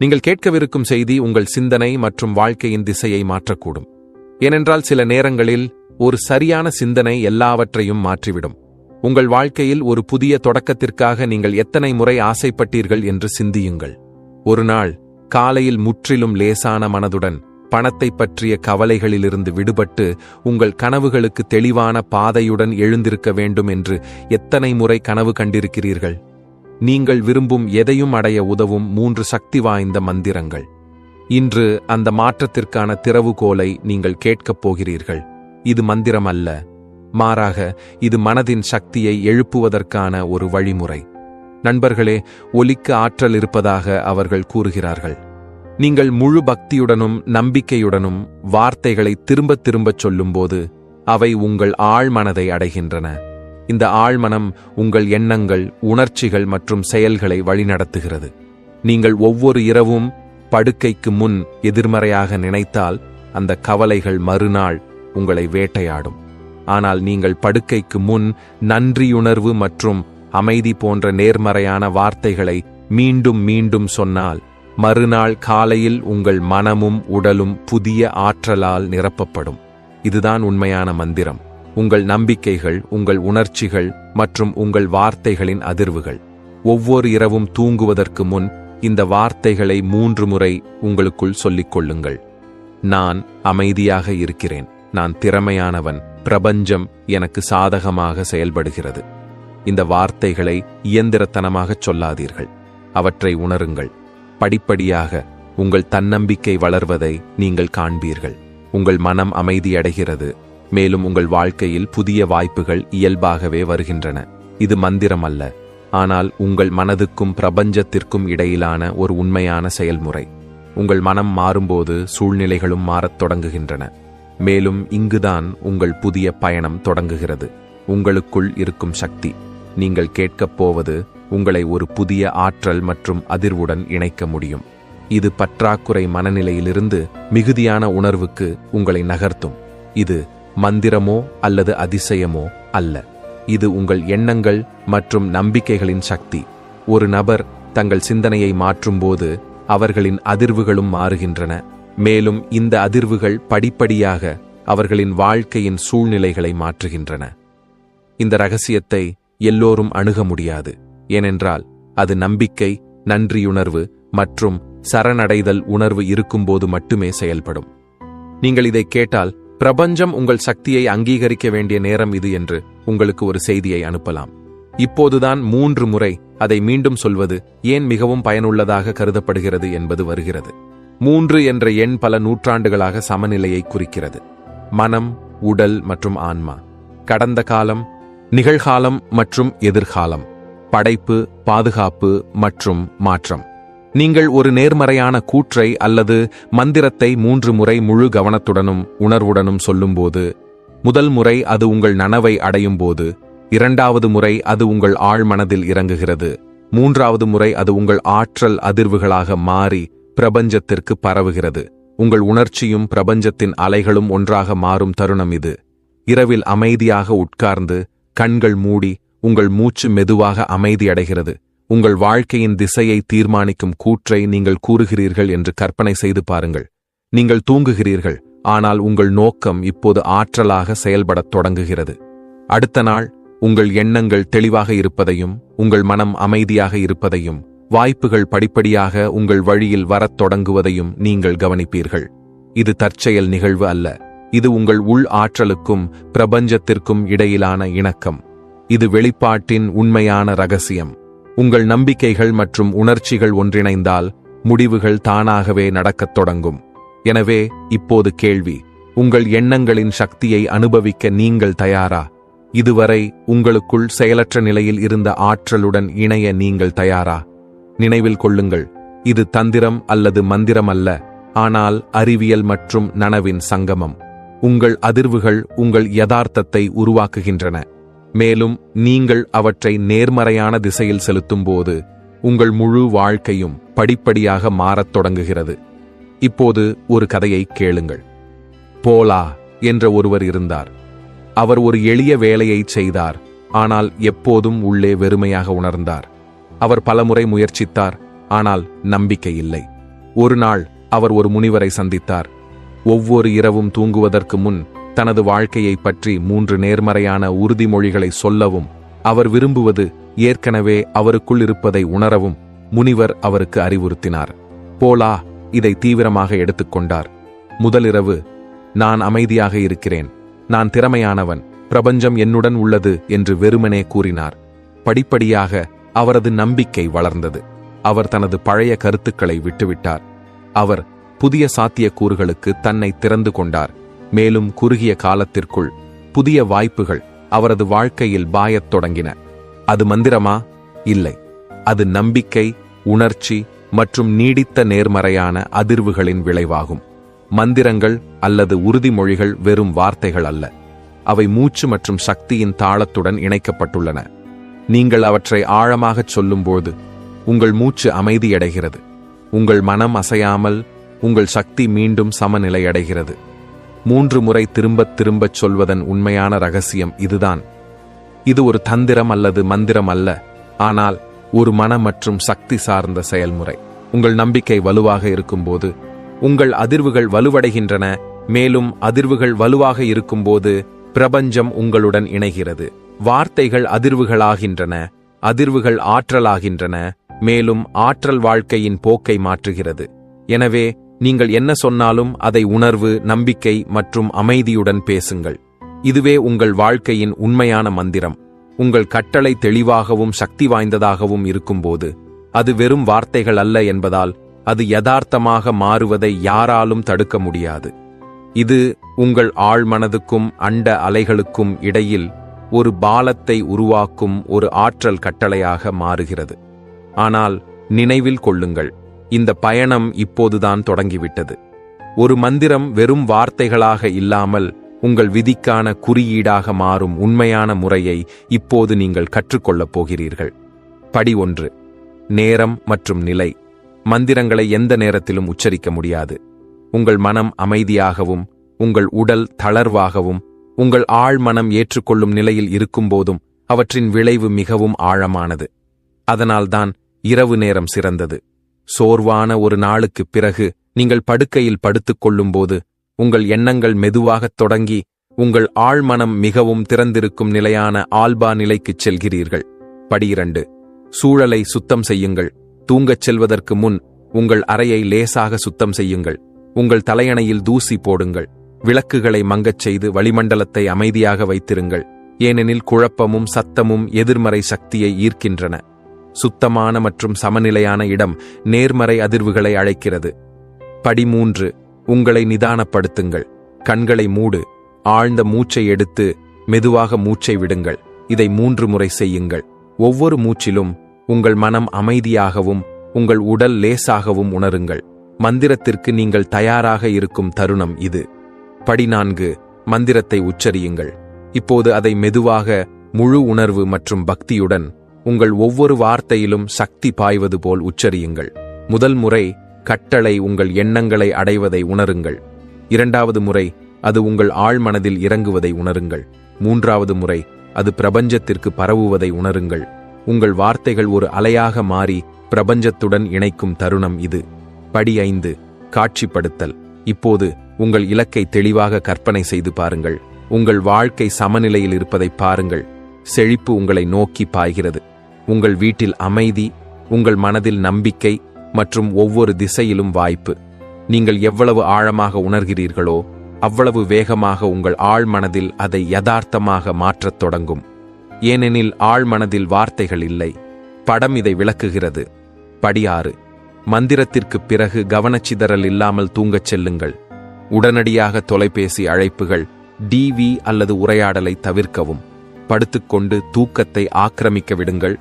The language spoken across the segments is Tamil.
நீங்கள் கேட்கவிருக்கும் செய்தி உங்கள் சிந்தனை மற்றும் வாழ்க்கையின் திசையை மாற்றக்கூடும். ஏனென்றால் சில நேரங்களில் ஒரு சரியான சிந்தனை எல்லாவற்றையும் மாற்றிவிடும். உங்கள் வாழ்க்கையில் ஒரு புதிய தொடக்கத்திற்காக நீங்கள் எத்தனை முறை ஆசைப்பட்டீர்கள் என்று சிந்தியுங்கள். ஒரு நாள் காலையில் முற்றிலும் லேசான மனதுடன் பணத்தை பற்றிய கவலைகளிலிருந்து விடுபட்டு உங்கள் கனவுகளுக்கு தெளிவான பாதையுடன் எழுந்திருக்க வேண்டும் என்று எத்தனை முறை கனவு கண்டிருக்கிறீர்கள்? நீங்கள் விரும்பும் எதையும் அடைய உதவும் மூன்று சக்தி வாய்ந்த மந்திரங்கள். இன்று அந்த மாற்றத்திற்கான திறவுகோலை நீங்கள் கேட்கப் போகிறீர்கள். இது மந்திரம் அல்ல மாறாக இது மனதின் சக்தியை எழுப்புவதற்கான ஒரு வழிமுறை. நண்பர்களே ஒலிக்க ஆற்றல் இருப்பதாக அவர்கள் கூறுகிறார்கள். நீங்கள் முழு பக்தியுடனும் நம்பிக்கையுடனும் வார்த்தைகளை திரும்பத் திரும்பச் சொல்லும்போது அவை உங்கள் ஆழ்மனதை அடைகின்றன. இந்த ஆழ்மனம் உங்கள் எண்ணங்கள் உணர்ச்சிகள் மற்றும் செயல்களை வழிநடத்துகிறது. நீங்கள் ஒவ்வொரு இரவும் படுக்கைக்கு முன் எதிர்மறையாக நினைத்தால் அந்த கவலைகள் மறுநாள் உங்களை வேட்டையாடும். ஆனால் நீங்கள் படுக்கைக்கு முன் நன்றியுணர்வு மற்றும் அமைதி போன்ற நேர்மறையான வார்த்தைகளை மீண்டும் மீண்டும் சொன்னால் மறுநாள் காலையில் உங்கள் மனமும் உடலும் புதிய ஆற்றலால் நிரப்பப்படும். இதுதான் உண்மையான மந்திரம். உங்கள் நம்பிக்கைகள் உங்கள் உணர்ச்சிகள் மற்றும் உங்கள் வார்த்தைகளின் அதிர்வுகள். ஒவ்வொரு இரவும் தூங்குவதற்கு முன் இந்த வார்த்தைகளை மூன்று முறை உங்களுக்குள் சொல்லிக் கொள்ளுங்கள். நான் அமைதியாக இருக்கிறேன். நான் திறமையானவன். பிரபஞ்சம் எனக்கு சாதகமாக செயல்படுகிறது. இந்த வார்த்தைகளை இயந்திரத்தனமாகச் சொல்லாதீர்கள். அவற்றை உணருங்கள். படிப்படியாக உங்கள் தன்னம்பிக்கை வளர்வதை நீங்கள் காண்பீர்கள். உங்கள் மனம் அமைதியடைகிறது. மேலும் உங்கள் வாழ்க்கையில் புதிய வாய்ப்புகள் இயல்பாகவே வருகின்றன. இது மந்திரம் அல்ல ஆனால் உங்கள் மனதுக்கும் பிரபஞ்சத்திற்கும் இடையிலான ஒரு உண்மையான செயல்முறை. உங்கள் மனம் மாறும்போது சூழ்நிலைகளும் மாறத் தொடங்குகின்றன. மேலும் இங்குதான் உங்கள் புதிய பயணம் தொடங்குகிறது. உங்களுக்குள் இருக்கும் சக்தி. நீங்கள் கேட்கப் போவது உங்களை ஒரு புதிய ஆற்றல் மற்றும் அதிர்வுடன் இணைக்க முடியும். இது பற்றாக்குறை மனநிலையிலிருந்து மிகுதியான உணர்வுக்கு உங்களை நகர்த்தும். இது மந்திரமோ அல்லது அதிசயமோ அல்ல. இது உங்கள் எண்ணங்கள் மற்றும் நம்பிக்கைகளின் சக்தி. ஒரு நபர் தங்கள் சிந்தனையை மாற்றும்போது அவர்களின் அதிர்வுகளும் மாறுகின்றன. மேலும் இந்த அதிர்வுகள் படிப்படியாக அவர்களின் வாழ்க்கையின் சூழ்நிலைகளை மாற்றுகின்றன. இந்த ரகசியத்தை எல்லோரும் அணுக முடியாது. ஏனென்றால் அது நம்பிக்கை நன்றியுணர்வு மற்றும் சரணடைதல் உணர்வு இருக்கும்போது மட்டுமே செயல்படும். நீங்கள் இதை கேட்டால் பிரபஞ்சம் உங்கள் சக்தியை அங்கீகரிக்க வேண்டிய நேரம் இது என்று உங்களுக்கு ஒரு செய்தியை அனுப்பலாம். இப்போதுதான் மூன்று முறை அதை மீண்டும் சொல்வது ஏன் மிகவும் பயனுள்ளதாக கருதப்படுகிறது என்பது வருகிறது. மூன்று என்ற எண் பல நூற்றாண்டுகளாக சமநிலையை குறிக்கிறது. மனம் உடல் மற்றும் ஆன்மா. கடந்த காலம் நிகழ்காலம் மற்றும் எதிர்காலம். படைப்பு பாதுகாப்பு மற்றும் மாற்றம். நீங்கள் ஒரு நேர்மறையான கூற்றை அல்லது மந்திரத்தை மூன்று முறை முழு கவனத்துடனும் உணர்வுடனும் சொல்லும்போது முதல் முறை அது உங்கள் நனவை அடையும் போது இரண்டாவது முறை அது உங்கள் ஆழ்மனதில் இறங்குகிறது மூன்றாவது முறை அது உங்கள் ஆற்றல் அதிர்வுகளாக மாறி பிரபஞ்சத்திற்கு பரவுகிறது உங்கள் உணர்ச்சியும் பிரபஞ்சத்தின் அலைகளும் ஒன்றாக மாறும் தருணம் இது இரவில் அமைதியாக உட்கார்ந்து கண்கள் மூடி உங்கள் மூச்சு மெதுவாக அமைதியடைகிறது உங்கள் வாழ்க்கையின் திசையை தீர்மானிக்கும் கூற்றை நீங்கள் கூறுகிறீர்கள் என்று கற்பனை செய்து பாருங்கள். நீங்கள் தூங்குகிறீர்கள் ஆனால் உங்கள் நோக்கம் இப்போது ஆற்றலாக செயல்படத் தொடங்குகிறது. அடுத்த நாள் உங்கள் எண்ணங்கள் தெளிவாக இருப்பதையும் உங்கள் மனம் அமைதியாக இருப்பதையும் வாய்ப்புகள் படிப்படியாக உங்கள் வழியில் வரத் தொடங்குவதையும் நீங்கள் கவனிப்பீர்கள். இது தற்செயல் நிகழ்வு அல்ல இது உங்கள் உள் ஆற்றலுக்கும் பிரபஞ்சத்திற்கும் இடையிலான இணக்கம். இது வெளிப்பாட்டின் உண்மையான ரகசியம். உங்கள் நம்பிக்கைகள் மற்றும் உணர்ச்சிகள் ஒன்றிணைந்தால் முடிவுகள் தானாகவே நடக்கத் தொடங்கும். எனவே இப்போது கேள்வி. உங்கள் எண்ணங்களின் சக்தியை அனுபவிக்க நீங்கள் தயாரா? இதுவரை உங்களுக்குள் செயலற்ற நிலையில் இருந்த ஆற்றலுடன் இணைய நீங்கள் தயாரா? நினைவில் கொள்ளுங்கள். இது தந்திரம் அல்லது மந்திரம் அல்ல ஆனால் அறிவியல் மற்றும் நனவின் சங்கமம். உங்கள் அதிர்வுகள் உங்கள் யதார்த்தத்தை உருவாக்குகின்றன. மேலும் நீங்கள் அவற்றை நேர்மறையான திசையில் செலுத்தும்போது உங்கள் முழு வாழ்க்கையும் படிப்படியாக மாறத் தொடங்குகிறது. இப்போது ஒரு கதையை கேளுங்கள். போலா என்ற ஒருவர் இருந்தார். அவர் ஒரு எளிய வேலையை செய்தார் ஆனால் எப்போதும் உள்ளே வெறுமையாக உணர்ந்தார். அவர் பலமுறை முயற்சித்தார் ஆனால் நம்பிக்கை இல்லை. ஒரு நாள் அவர் ஒரு முனிவரை சந்தித்தார். ஒவ்வொரு இரவும் தூங்குவதற்கு முன் தனது வாழ்க்கையைப் பற்றி மூன்று நேர்மறையான உறுதிமொழிகளை சொல்லவும் அவர் விரும்புவது ஏற்கனவே அவருக்குள் இருப்பதை உணரவும் முனிவர் அவருக்கு அறிவுறுத்தினார். போலா இதை தீவிரமாக எடுத்துக்கொண்டார் முதலிரவு நான் அமைதியாக இருக்கிறேன். நான் திறமையானவன். பிரபஞ்சம் என்னுடன் உள்ளது என்று வெறுமனே கூறினார். படிப்படியாக அவரது நம்பிக்கை வளர்ந்தது. அவர் தனது பழைய கருத்துக்களை விட்டுவிட்டார். அவர் புதிய சாத்தியக்கூறுகளுக்கு தன்னை திறந்து கொண்டார். மேலும் குறுகிய காலத்திற்குள் புதிய வாய்ப்புகள் அவரது வாழ்க்கையில் பாயத் தொடங்கின. அது மந்திரமா? இல்லை. அது நம்பிக்கை உணர்ச்சி மற்றும் நீடித்த நேர்மறையான அதிர்வுகளின் விளைவாகும். மந்திரங்கள் அல்லது உறுதிமொழிகள் வெறும் வார்த்தைகள் அல்ல. அவை மூச்சு மற்றும் சக்தியின் தாளத்துடன் இணைக்கப்பட்டுள்ளன. நீங்கள் அவற்றை ஆழமாகச் சொல்லும்போது உங்கள் மூச்சு அமைதியடைகிறது. உங்கள் மனம் அசையாமல் உங்கள் சக்தி மீண்டும் சமநிலையடைகிறது. மூன்று முறை திரும்பத் திரும்பச் சொல்வதன் உண்மையான ரகசியம் இதுதான். இது ஒரு தந்திரம் அல்லது மந்திரம் அல்ல ஆனால் ஒரு மன மற்றும் சக்தி சார்ந்த செயல்முறை. உங்கள் நம்பிக்கை வலுவாக இருக்கும்போது உங்கள் அதிர்வுகள் வலுவடைகின்றன மேலும் அதிர்வுகள் வலுவாக இருக்கும்போது பிரபஞ்சம் உங்களுடன் இணைகிறது. வார்த்தைகள் அதிர்வுகளாகின்றன அதிர்வுகள் ஆற்றலாகின்றன மேலும் ஆற்றல் வாழ்க்கையின் போக்கை மாற்றுகிறது. எனவே நீங்கள் என்ன சொன்னாலும் அதை உணர்வு நம்பிக்கை மற்றும் அமைதியுடன் பேசுங்கள். இதுவே உங்கள் வாழ்க்கையின் உண்மையான மந்திரம். உங்கள் கட்டளை தெளிவாகவும் சக்தி வாய்ந்ததாகவும் இருக்கும்போது அது வெறும் வார்த்தைகள் அல்ல என்பதால் அது யதார்த்தமாக மாறுவதை யாராலும் தடுக்க முடியாது. இது உங்கள் ஆழ்மனதுக்கும் அண்ட அலைகளுக்கும் இடையில் ஒரு பாலத்தை உருவாக்கும் ஒரு ஆற்றல் கட்டளையாக மாறுகிறது. ஆனால் நினைவில் கொள்ளுங்கள். இந்த பயணம் இப்போதுதான் தொடங்கிவிட்டது. ஒரு மந்திரம் வெறும் வார்த்தைகளாக இல்லாமல் உங்கள் விதிக்கான குறியீடாக மாறும் உண்மையான முறையை இப்போது நீங்கள் கற்றுக்கொள்ளப் போகிறீர்கள். படி ஒன்று. நேரம் மற்றும் நிலை. மந்திரங்களை எந்த நேரத்திலும் உச்சரிக்க முடியாது. உங்கள் மனம் அமைதியாகவும் உங்கள் உடல் தளர்வாகவும் உங்கள் ஆழ்மனம் ஏற்றுக்கொள்ளும் நிலையில் இருக்கும்போதும் அவற்றின் விளைவு மிகவும் ஆழமானது. அதனால்தான் இரவு நேரம் சிறந்தது. சோர்வான ஒரு நாளுக்குப் பிறகு நீங்கள் படுக்கையில் படுத்துக் கொள்ளும்போது உங்கள் எண்ணங்கள் மெதுவாகத் தொடங்கி உங்கள் ஆழ்மனம் மிகவும் திறந்திருக்கும் நிலையான ஆல்பா நிலைக்குச் செல்கிறீர்கள். படியிரண்டு சூழலை சுத்தம் செய்யுங்கள். தூங்கச் செல்வதற்கு முன் உங்கள் அறையை லேசாக சுத்தம் செய்யுங்கள். உங்கள் தலையணையில் தூசி போடுங்கள். விளக்குகளை மங்கச் செய்து வளிமண்டலத்தை அமைதியாக வைத்திருங்கள். ஏனெனில் குழப்பமும் சத்தமும் எதிர்மறை சக்தியை ஈர்க்கின்றன. சுத்தமான மற்றும் சமநிலையான இடம் நேர்மறை அதிர்வுகளை அழைக்கிறது. படி மூன்று உங்களை நிதானப்படுத்துங்கள். கண்களை மூடு. ஆழ்ந்த மூச்சை எடுத்து மெதுவாக மூச்சை விடுங்கள். இதை மூன்று முறை செய்யுங்கள். ஒவ்வொரு மூச்சிலும் உங்கள் மனம் அமைதியாகவும் உங்கள் உடல் லேசாகவும் உணருங்கள். மந்திரத்திற்கு நீங்கள் தயாராக இருக்கும் தருணம் இது. படி நான்கு மந்திரத்தை உச்சரியுங்கள். இப்போது அதை மெதுவாக முழு உணர்வு மற்றும் பக்தியுடன் உங்கள் ஒவ்வொரு வார்த்தையிலும் சக்தி பாய்வது போல் உச்சரியுங்கள். முதல் முறை கட்டளை உங்கள் எண்ணங்களை அடைவதை உணருங்கள். இரண்டாவது முறை அது உங்கள் ஆழ்மனதில் இறங்குவதை உணருங்கள். மூன்றாவது முறை அது பிரபஞ்சத்திற்கு பரவுவதை உணருங்கள். உங்கள் வார்த்தைகள் ஒரு அலையாக மாறி பிரபஞ்சத்துடன் இணைக்கும் தருணம் இது. படி ஐந்து காட்சிப்படுத்தல். இப்போது உங்கள் இலக்கை தெளிவாக கற்பனை செய்து பாருங்கள். உங்கள் வாழ்க்கை சமநிலையில் இருப்பதை பாருங்கள். செழிப்பு உங்களை நோக்கி பாய்கிறது. உங்கள் வீட்டில் அமைதி உங்கள் மனதில் நம்பிக்கை மற்றும் ஒவ்வொரு திசையிலும் வாய்ப்பு. நீங்கள் எவ்வளவு ஆழமாக உணர்கிறீர்களோ அவ்வளவு வேகமாக உங்கள் ஆழ்மனதில் அதை யதார்த்தமாக மாற்றத் தொடங்கும். ஏனெனில் ஆழ்மனதில் வார்த்தைகள் இல்லை. படம் இதை விளக்குகிறது. படியாறு. மந்திரத்திற்குப் பிறகு கவனச்சிதறல் இல்லாமல் தூங்கச் செல்லுங்கள். உடனடியாக தொலைபேசி அழைப்புகள் டிவி அல்லது உரையாடலை தவிர்க்கவும். படுத்துக்கொண்டு தூக்கத்தை ஆக்கிரமிக்க விடுங்கள்.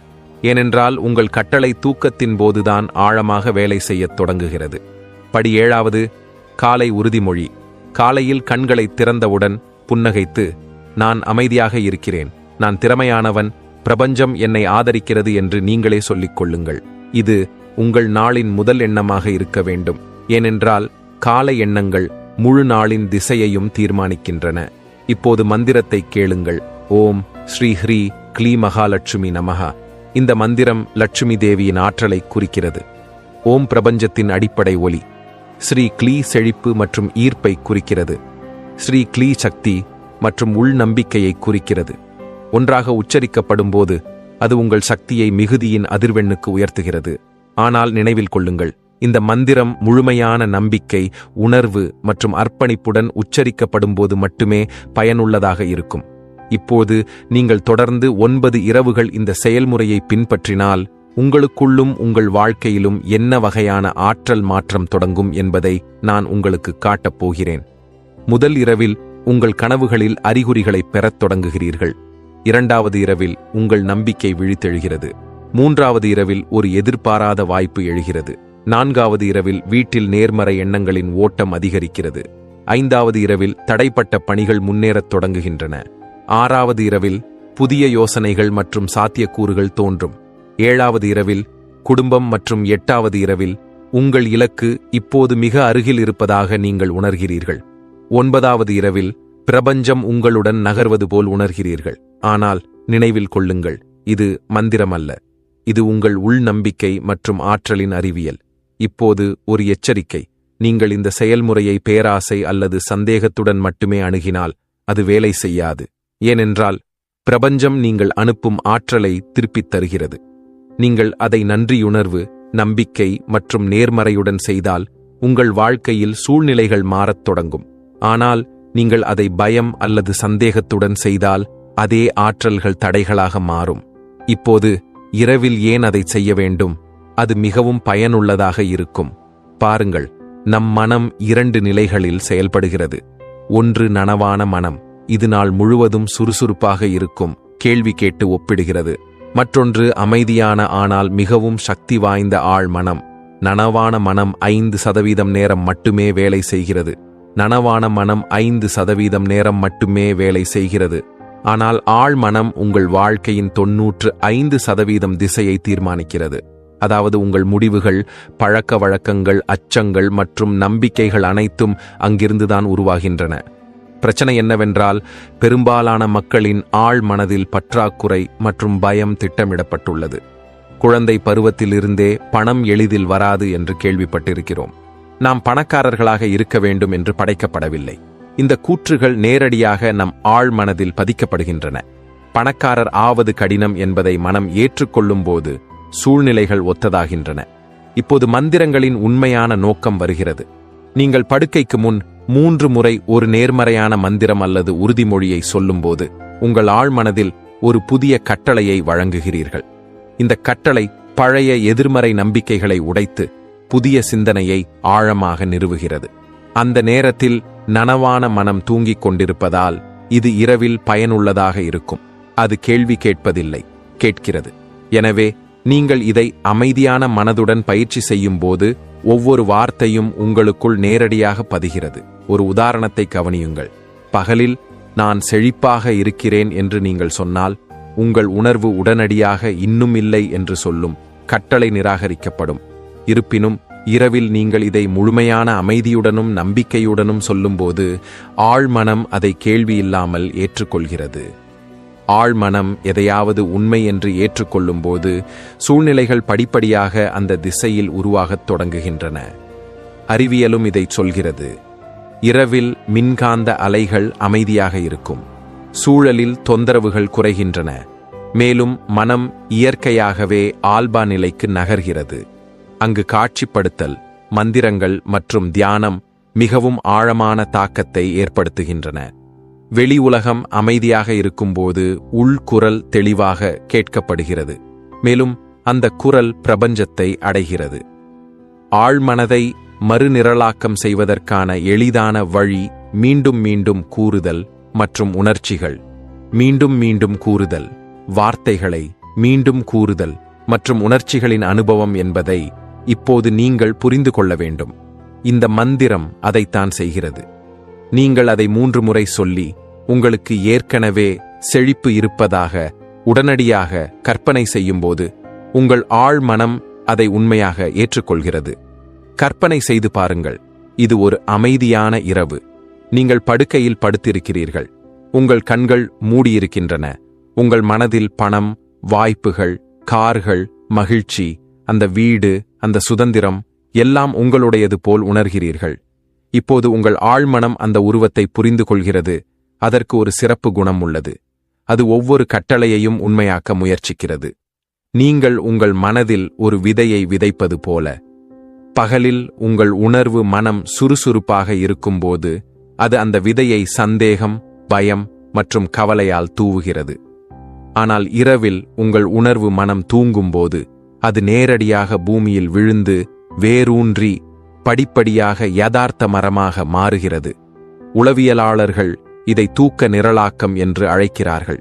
ஏனென்றால் உங்கள் கட்டளை தூக்கத்தின் போதுதான் ஆழமாக வேலை செய்யத் தொடங்குகிறது. படி ஏழாவது காலை உறுதிமொழி. காலையில் கண்களை திறந்தவுடன் புன்னகைத்து நான் அமைதியாக இருக்கிறேன். நான் திறமையானவன். பிரபஞ்சம் என்னை ஆதரிக்கிறது என்று நீங்களே சொல்லிக் கொள்ளுங்கள். இது உங்கள் நாளின் முதல் எண்ணமாக இருக்க வேண்டும். ஏனென்றால் காலை எண்ணங்கள் முழு நாளின் திசையையும் தீர்மானிக்கின்றன. இப்போது மந்திரத்தை கேளுங்கள். ஓம் ஸ்ரீ ஹ்ரீ க்ளீ மகாலட்சுமி நமகா இந்த மந்திரம் லட்சுமி தேவியின் ஆற்றலை குறிக்கிறது. ஓம் பிரபஞ்சத்தின் அடிப்படை ஒலி ஸ்ரீ க்ளீ செழிப்பு மற்றும் ஈர்ப்பை குறிக்கிறது. ஸ்ரீ க்ளீ சக்தி மற்றும் உள் நம்பிக்கையை குறிக்கிறது. ஒன்றாக உச்சரிக்கப்படும் போது அது உங்கள் சக்தியை மிகுதியின் அதிர்வெண்ணுக்கு உயர்த்துகிறது. ஆனால் நினைவில் கொள்ளுங்கள் இந்த மந்திரம் முழுமையான நம்பிக்கை உணர்வு மற்றும் அர்ப்பணிப்புடன் உச்சரிக்கப்படும் போது மட்டுமே பயனுள்ளதாக இருக்கும். இப்போது நீங்கள் தொடர்ந்து ஒன்பது இரவுகள் இந்த செயல்முறையை பின்பற்றினால் உங்களுக்குள்ளும் உங்கள் வாழ்க்கையிலும் என்ன வகையான ஆற்றல் மாற்றம் தொடங்கும் என்பதை நான் உங்களுக்கு காட்டப் போகிறேன். முதல் இரவில் உங்கள் கனவுகளில் அறிகுறிகளை பெறத் தொடங்குகிறீர்கள். இரண்டாவது இரவில் உங்கள் நம்பிக்கை விழித்தெழுகிறது. மூன்றாவது இரவில் ஒரு எதிர்பாராத வாய்ப்பு எழுகிறது. நான்காவது இரவில் வீட்டில் நேர்மறை எண்ணங்களின் ஓட்டம் அதிகரிக்கிறது. ஐந்தாவது இரவில் தடைப்பட்ட பணிகள் முன்னேறத் தொடங்குகின்றன. ஆறாவது இரவில் புதிய யோசனைகள் மற்றும் சாத்தியக்கூறுகள் தோன்றும். ஏழாவது இரவில் குடும்பம் மற்றும் எட்டாவது இரவில் உங்கள் இலக்கு இப்போது மிக அருகில் இருப்பதாக நீங்கள் உணர்கிறீர்கள். ஒன்பதாவது இரவில் பிரபஞ்சம் உங்களுடன் நகர்வது போல் உணர்கிறீர்கள். ஆனால் நினைவில் கொள்ளுங்கள் இது மந்திரமல்ல. இது உங்கள் உள் நம்பிக்கை மற்றும் ஆற்றலின் அறிவியல். இப்போது ஒரு எச்சரிக்கை நீங்கள் இந்த செயல்முறையை பேராசை அல்லது சந்தேகத்துடன் மட்டுமே அணுகினால் அது வேலை செய்யாது. ஏனென்றால் பிரபஞ்சம் நீங்கள் அனுப்பும் ஆற்றலை திருப்பித் தருகிறது. நீங்கள் அதை நன்றியுணர்வு நம்பிக்கை மற்றும் நேர்மறையுடன் செய்தால் உங்கள் வாழ்க்கையில் சூழ்நிலைகள் மாறத் தொடங்கும். ஆனால் நீங்கள் அதை பயம் அல்லது சந்தேகத்துடன் செய்தால் அதே ஆற்றல்கள் தடைகளாக மாறும். இப்போது இரவில் ஏன் அதை செய்ய வேண்டும்? அது மிகவும் பயனுள்ளதாக இருக்கும். பாருங்கள் நம் மனம் இரண்டு நிலைகளில் செயல்படுகிறது. ஒன்று நனவான மனம் இது நாள் முழுவதும் சுறுசுறுப்பாக இருக்கும் கேள்வி கேட்டு ஒப்பிடுகிறது. மற்றொன்று அமைதியான ஆனால் மிகவும் சக்தி வாய்ந்த ஆழ் மனம். நனவான மனம் ஐந்து சதவீதம் நேரம் மட்டுமே வேலை செய்கிறது. நனவான மனம் ஐந்து சதவீதம் நேரம் மட்டுமே வேலை செய்கிறது. ஆனால் ஆழ் மனம் உங்கள் வாழ்க்கையின் தொன்னூற்று ஐந்து சதவீதம் திசையை தீர்மானிக்கிறது. அதாவது உங்கள் முடிவுகள் பழக்க வழக்கங்கள் அச்சங்கள் மற்றும் நம்பிக்கைகள் அனைத்தும் அங்கிருந்துதான் உருவாகின்றன. பிரச்சனை என்னவென்றால் பெரும்பாலான மக்களின் ஆழ் மனதில் பற்றாக்குறை மற்றும் பயம் திட்டமிடப்பட்டுள்ளது. குழந்தை பருவத்திலிருந்தே பணம் எளிதில் வராது என்று கேள்விப்பட்டிருக்கிறோம். நாம் பணக்காரர்களாக இருக்க வேண்டும் என்று படைக்கப்படவில்லை. இந்த கூற்றுகள் நேரடியாக நம் ஆழ் மனதில் பதிக்கப்படுகின்றன. பணக்காரர் ஆவது கடினம் என்பதை மனம் ஏற்றுக்கொள்ளும் போது சூழ்நிலைகள் ஒத்ததாகின்றன. இப்போது மந்திரங்களின் உண்மையான நோக்கம் வருகிறது. நீங்கள் படுக்கைக்கு முன் மூன்று முறை ஒரு நேர்மறையான மந்திரம் அல்லது உறுதிமொழியை சொல்லும்போது உங்கள் ஆழ்மனதில் ஒரு புதிய கட்டளையை வழங்குகிறீர்கள். இந்த கட்டளை பழைய எதிர்மறை நம்பிக்கைகளை உடைத்து புதிய சிந்தனையை ஆழமாக நிறுவுகிறது. அந்த நேரத்தில் நனவான மனம் தூங்கிக் கொண்டிருப்பதால் இது இரவில் பயனுள்ளதாக இருக்கும். அது கேள்வி கேட்பதில்லை கேட்கிறது. எனவே நீங்கள் இதை அமைதியான மனதுடன் பயிற்சி செய்யும்போது ஒவ்வொரு வார்த்தையும் உங்களுக்குள் நேரடியாக பதிகிறது. ஒரு உதாரணத்தை கவனியுங்கள். பகலில் நான் செழிப்பாக இருக்கிறேன் என்று நீங்கள் சொன்னால் உங்கள் உணர்வு உடனடியாக இன்னும் இல்லை என்று சொல்லும் கட்டளை நிராகரிக்கப்படும். இருப்பினும் இரவில் நீங்கள் இதை முழுமையான அமைதியுடனும் நம்பிக்கையுடனும் சொல்லும்போது ஆழ்மனம் அதை கேள்வியில்லாமல் ஏற்றுக்கொள்கிறது. ஆழ்மனம் எதையாவது உண்மை என்று ஏற்றுக்கொள்ளும்போது சூழ்நிலைகள் படிப்படியாக அந்த திசையில் உருவாகத் தொடங்குகின்றன. அறிவியலும் இதை சொல்கிறது. இரவில் மின்காந்த அலைகள் அமைதியாக இருக்கும். சூழலில் தொந்தரவுகள் குறைகின்றன. மேலும் மனம் இயற்கையாகவே ஆல்பா நிலைக்கு நகர்கிறது. அங்கு காட்சிப்படுத்தல் மந்திரங்கள் மற்றும் தியானம் மிகவும் ஆழமான தாக்கத்தை ஏற்படுத்துகின்றன. வெளி உலகம் அமைதியாக இருக்கும்போது உள்குரல் தெளிவாக கேட்கப்படுகிறது. மேலும் அந்த குரல் பிரபஞ்சத்தை அடைகிறது. ஆழ்மனதை மறுநிரலாக்கம் செய்வதற்கான எளிதான வழி மீண்டும் மீண்டும் கூறுதல் மற்றும் உணர்ச்சிகள். மீண்டும் மீண்டும் கூறுதல் வார்த்தைகளை மீண்டும் கூறுதல் மற்றும் உணர்ச்சிகளின் அனுபவம் என்பதை இப்போது நீங்கள் புரிந்து கொள்ள வேண்டும். இந்த மந்திரம் அதைத்தான் செய்கிறது. நீங்கள் அதை மூன்று முறை சொல்லி உங்களுக்கு ஏற்கனவே செழிப்பு இருப்பதாக உடனடியாக கற்பனை செய்யும்போது உங்கள் ஆழ் மனம் அதை உண்மையாக ஏற்றுக்கொள்கிறது. கற்பனை செய்து பாருங்கள் இது ஒரு அமைதியான இரவு. நீங்கள் படுக்கையில் படுத்திருக்கிறீர்கள். உங்கள் கண்கள் மூடியிருக்கின்றன. உங்கள் மனதில் பணம் வாய்ப்புகள் கார்கள் மகிழ்ச்சி அந்த வீடு அந்த சுதந்திரம் எல்லாம் உங்களுடையது போல் உணர்கிறீர்கள். இப்போது உங்கள் ஆழ்மனம் அந்த உருவத்தை புரிந்து கொள்கிறது அதற்கு ஒரு சிறப்பு குணம் உள்ளது. அது ஒவ்வொரு கட்டளையையும் உண்மையாக்க முயற்சிக்கிறது. நீங்கள் உங்கள் மனதில் ஒரு விதையை விதைப்பது போல. பகலில் உங்கள் உணர்வு மனம் சுறுசுறுப்பாக இருக்கும்போது அது அந்த விதையை சந்தேகம் பயம் மற்றும் கவலையால் தூவுகிறது. ஆனால் இரவில் உங்கள் உணர்வு மனம் தூங்கும்போது அது நேரடியாக பூமியில் விழுந்து வேரூன்றி படிப்படியாக யதார்த்த மரமாக மாறுகிறது. உளவியலாளர்கள் இதை தூக்க நிரலாக்கம் என்று அழைக்கிறார்கள்.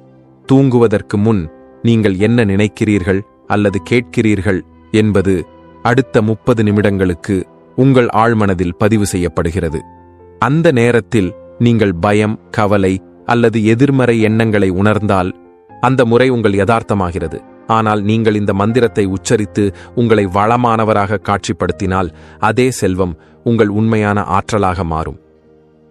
தூங்குவதற்கு முன் நீங்கள் என்ன நினைக்கிறீர்கள் அல்லது கேட்கிறீர்கள் என்பது அடுத்த முப்பது நிமிடங்களுக்கு உங்கள் ஆழ்மனதில் பதிவு செய்யப்படுகிறது. அந்த நேரத்தில் நீங்கள் பயம் கவலை அல்லது எதிர்மறை எண்ணங்களை உணர்ந்தால் அந்த முறை உங்கள் யதார்த்தமாகிறது. ஆனால் நீங்கள் இந்த மந்திரத்தை உச்சரித்து உங்களை வளமானவராக காட்சிப்படுத்தினால் அதே செல்வம் உங்கள் உண்மையான ஆற்றலாக மாறும்.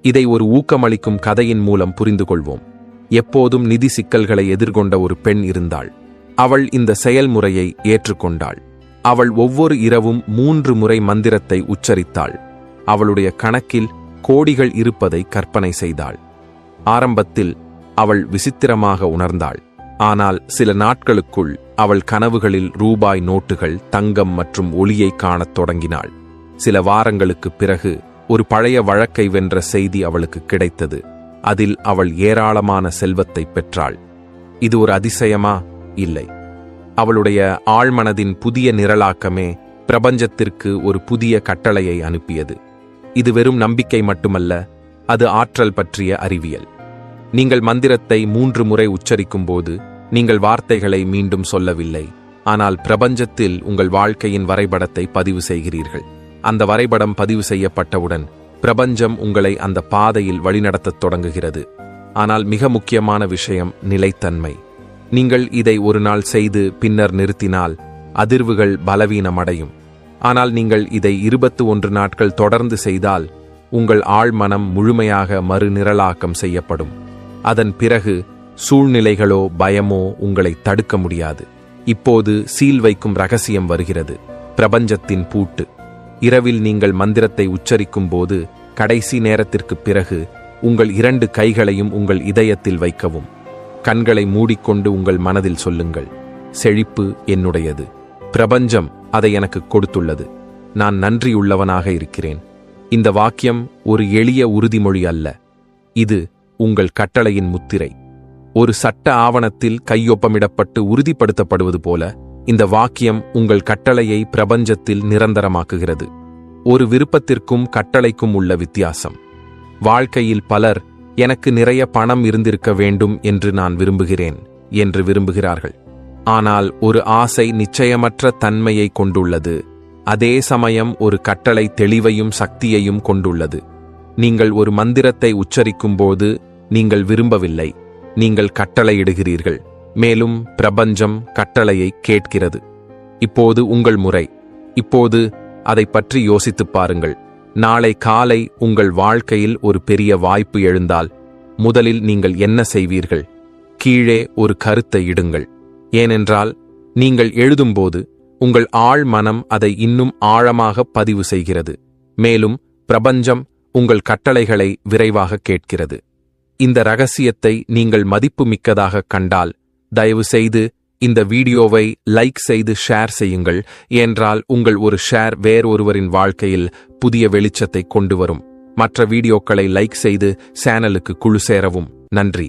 இதை ஒரு ஊக்கமளிக்கும் கதையின் மூலம் புரிந்து கொள்வோம் எப்போதும் நிதி சிக்கல்களை எதிர்கொண்ட ஒரு பெண் இருந்தாள். அவள் இந்த செயல்முறையை ஏற்றுக்கொண்டாள். அவள் ஒவ்வொரு இரவும் மூன்று முறை மந்திரத்தை உச்சரித்தாள். அவளுடைய கணக்கில் கோடிகள் இருப்பதை கற்பனை செய்தாள். ஆரம்பத்தில் அவள் விசித்திரமாக உணர்ந்தாள். ஆனால் சில நாட்களுக்குள் அவள் கனவுகளில் ரூபாய் நோட்டுகள் தங்கம் மற்றும் ஒளியை காணத் தொடங்கினாள். சில வாரங்களுக்குப் பிறகு ஒரு பழைய வழக்கை வென்ற செய்தி அவளுக்கு கிடைத்தது. அதில் அவள் ஏராளமான செல்வத்தை பெற்றாள். இது ஒரு அதிசயமா? இல்லை. அவளுடைய ஆழ்மனதின் புதிய நிரலாக்கமே பிரபஞ்சத்திற்கு ஒரு புதிய கட்டளையை அனுப்பியது. இது வெறும் நம்பிக்கை மட்டுமல்ல அது ஆற்றல் பற்றிய அறிவியல். நீங்கள் மந்திரத்தை மூன்று முறை உச்சரிக்கும்போது நீங்கள் வார்த்தைகளை மீண்டும் சொல்லவில்லை. ஆனால் பிரபஞ்சத்தில் உங்கள் வாழ்க்கையின் வரைபடத்தை பதிவு செய்கிறீர்கள். அந்த வரைபடம் பதிவு செய்யப்பட்டவுடன் பிரபஞ்சம் உங்களை அந்த பாதையில் வழிநடத்தத் தொடங்குகிறது. ஆனால் மிக முக்கியமான விஷயம் நிலைத்தன்மை. நீங்கள் இதை ஒரு நாள் செய்து பின்னர் நிறுத்தினால் அதிர்வுகள் பலவீனமடையும். ஆனால் நீங்கள் இதை இருபத்து ஒன்று நாட்கள் தொடர்ந்து செய்தால் உங்கள் ஆழ்மனம் முழுமையாக மறுநிரலாக்கம் செய்யப்படும். அதன் பிறகு சூழ்நிலைகளோ பயமோ உங்களை தடுக்க முடியாது. இப்போது சீல் வைக்கும் ரகசியம் வருகிறது. பிரபஞ்சத்தின் பூட்டு. இரவில் நீங்கள் மந்திரத்தை உச்சரிக்கும் போது கடைசி நேரத்திற்குப் பிறகு உங்கள் இரண்டு கைகளையும் உங்கள் இதயத்தில் வைக்கவும். கண்களை மூடிக்கொண்டு உங்கள் மனதில் சொல்லுங்கள். செழிப்பு என்னுடையது. பிரபஞ்சம் அதை எனக்கு கொடுத்துள்ளது. நான் நன்றியுள்ளவனாக இருக்கிறேன். இந்த வாக்கியம் ஒரு எளிய உறுதிமொழி அல்ல. இது உங்கள் கட்டளையின் முத்திரை. ஒரு சட்ட ஆவணத்தில் கையொப்பமிடப்பட்டு உறுதிப்படுத்தப்படுவது போல இந்த வாக்கியம் உங்கள் கட்டளையை பிரபஞ்சத்தில் நிரந்தரமாக்குகிறது. ஒரு விருப்பத்திற்கும் கட்டளைக்கும் உள்ள வித்தியாசம். வாழ்க்கையில் பலர் எனக்கு நிறைய பணம் இருந்திருக்க வேண்டும் என்று நான் விரும்புகிறேன் என்று விரும்புகிறார்கள். ஆனால் ஒரு ஆசை நிச்சயமற்ற தன்மையை கொண்டுள்ளது. அதே சமயம் ஒரு கட்டளை தெளிவையும் சக்தியையும் கொண்டுள்ளது. நீங்கள் ஒரு மந்திரத்தை உச்சரிக்கும்போது நீங்கள் விரும்பவில்லை. நீங்கள் கட்டளையிடுகிறீர்கள். மேலும் பிரபஞ்சம் கட்டளையை கேட்கிறது. இப்போது உங்கள் முறை. இப்போது அதை பற்றி யோசித்துப் பாருங்கள். நாளை காலை உங்கள் வாழ்க்கையில் ஒரு பெரிய வாய்ப்பு எழுந்தால் முதலில் நீங்கள் என்ன செய்வீர்கள்? கீழே ஒரு கருத்தை இடுங்கள். ஏனென்றால் நீங்கள் எழுதும்போது உங்கள் ஆழ் மனம் அதை இன்னும் ஆழமாக பதிவு செய்கிறது. மேலும் பிரபஞ்சம் உங்கள் கட்டளைகளை விரைவாக கேட்கிறது. இந்த ரகசியத்தை நீங்கள் மதிப்புமிக்கதாக கண்டால் தயவு செய்து இந்த வீடியோவை லைக் செய்து ஷேர் செய்யுங்கள். என்றால் உங்கள் ஒரு ஷேர் வேறொருவரின் வாழ்க்கையில் புதிய வெளிச்சத்தை கொண்டு வரும் மற்ற வீடியோக்களை லைக் செய்து சேனலுக்கு குழு சேரவும். நன்றி.